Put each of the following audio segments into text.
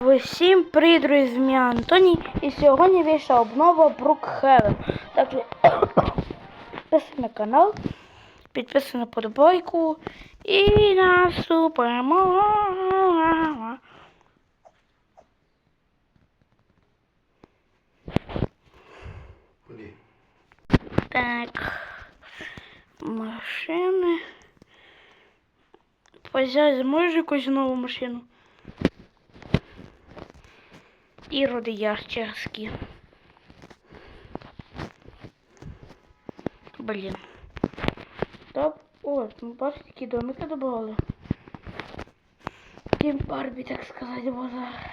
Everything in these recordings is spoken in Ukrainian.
Всім привіт, друзі, мене Антоній. І сьогодні вийшла обнова Брукхевен. Так що підписуй на канал, підписуй на подобайку і наступимо. Куди? Так. Машини. Позяй, зможеш якусь нову машину? Іроди ящерські. Блін. Топ. О, ну бачите, які домики добавили. Тім Барбі, так сказати, базар.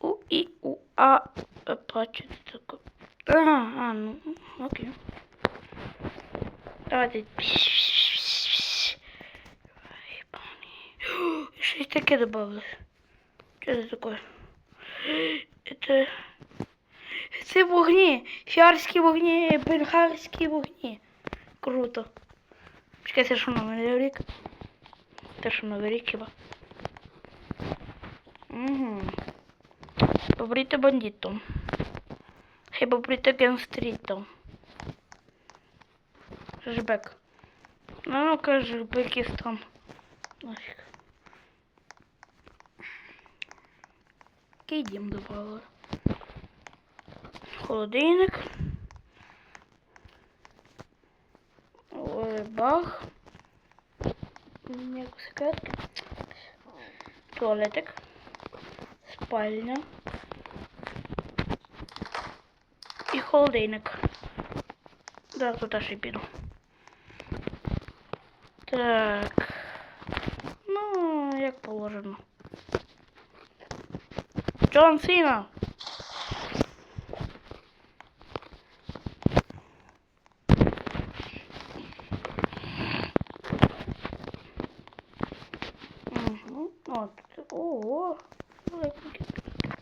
У і у а бачите таке. А, а, ну, окей. Давайте. Щось таке добавилось. Що це таке? Это... Це вогні. Фіарські вогні, бенгарські вогні. Круто. Чекай, це що новий рік? Це що новий рік хіба? Угу. Побрити бандитом. Хіба побрити генстрітом. Жбек. Ну, ну-ка, жбекистан. Нафиг. Який дім добавили? Холодильник. Ой, бах. Як секретки. Туалетик. Спальня. І холодильник. Да, туди ще й піду. Так. Ну, як положено. Джон Сіна. Угу. От. Ого.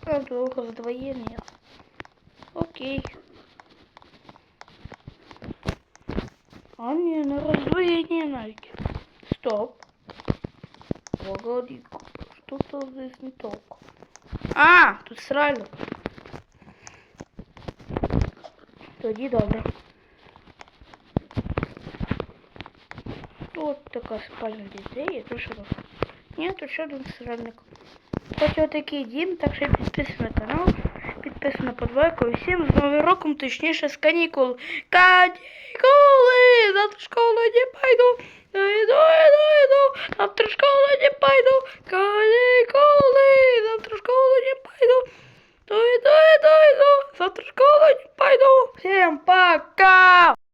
А довго здвоєння. Окей. А не, на раздвоение навыки. Стоп. Погоди, что-то здесь не так. А, тут срально. Тоді добре. Тут така спальня дітей, і тут ще раз. Ні, тут ще один сральник. Хоч отакий дім, так що підписуй на канал, підписуй на подвойку. І всім з Новим роком, точніше з канікул. Канікули! Завтра в школу не пойду. Іду, іду, іду. Завтра в школу не пойду. Канікули! Завтра школу пойду. Всем пока!